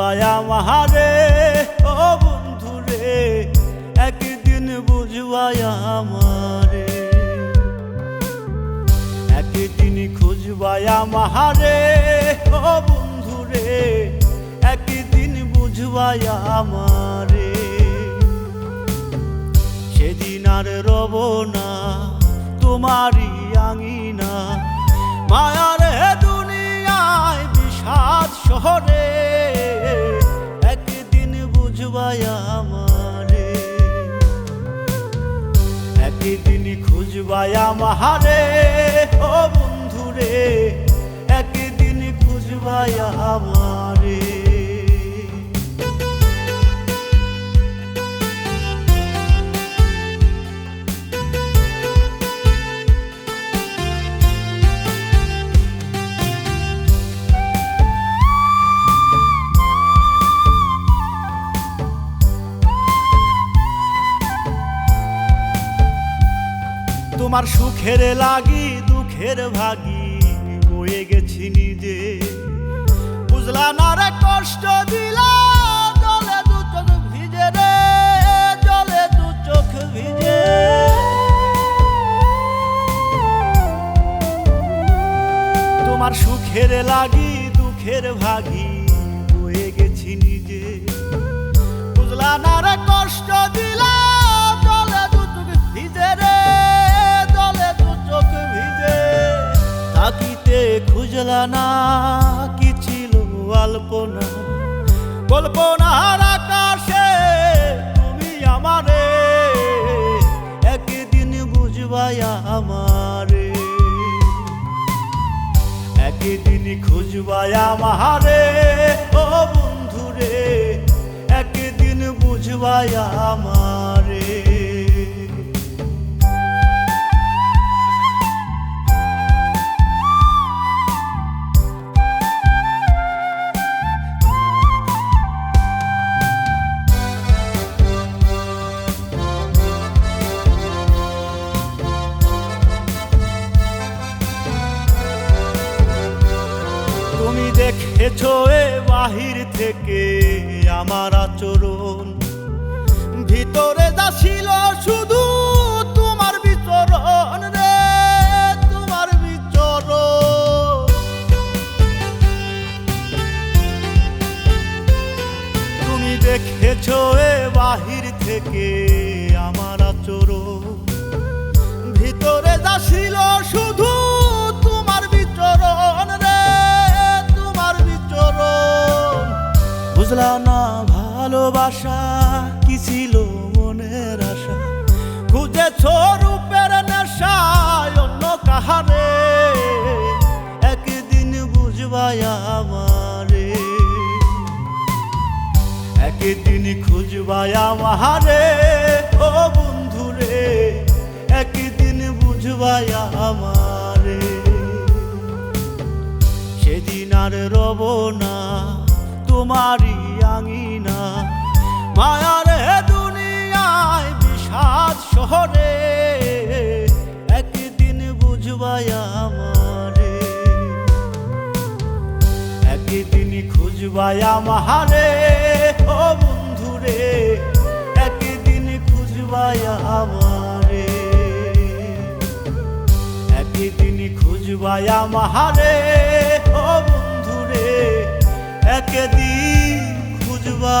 আমারে ও বন্ধু রে একদিন বুঝবাই আমারে। একদিন খুঁজবাই আমারে ও বন্ধু রে একদিন বুঝবাই আমারে। সেদিন আর রব না আমারে। একদিন খুঁজবায় আমারে তোমার সুখের লাগি, দুঃখের ভাগি, বয়ে গেছি নিজে। বুঝলা না কষ্ট দিলা ভিজে চোখ ভিজে। তোমার সুখের লাগি, দুঃখের ভাগি, বয়ে গেছি নিজে। বুঝলা না কষ্ট দিলা খুঁজলা না, কি ছিল আলপনা? কল্পনার আকাশে, তুমি আমারে। একদিন বুঝবাই আমারে। একদিন খুঁজবাই আমারে। ও বন্ধুরে, একদিন বুঝবাই আমারে। দেখেছ এ বাহির থেকে আমার আচরণ। ভিতরে যা ছিল শুধু তোমার বিচরণ রে, তোমার বিচরণ। তুমি দেখেছ এ বাহির থেকে আমার আচরণ। ভিতরে যা ছিল শুধু বুঝলা না ভালোবাসা, কি ছিল মনের আশা? খুঁজেছ রূপের নেশায় অন্য কাহারে একদিন বুঝবাই আমারে। একদিন খুঁজবাই আমারে, ও বন্ধুরে। একদিন বুঝবাই আমারে। সেদিন আর রব না তোমারই আঙিনা। মায়ার দুনিয়ায় বিষাদ শহরে, একদিন বুঝবাই আমারে। একদিন খুঁজবাই আমারে, ও বন্ধুরে, একদিন খুঁজবাই আমারে। একদিন খুঁজবাই আমারে একদিন খুঁজবা।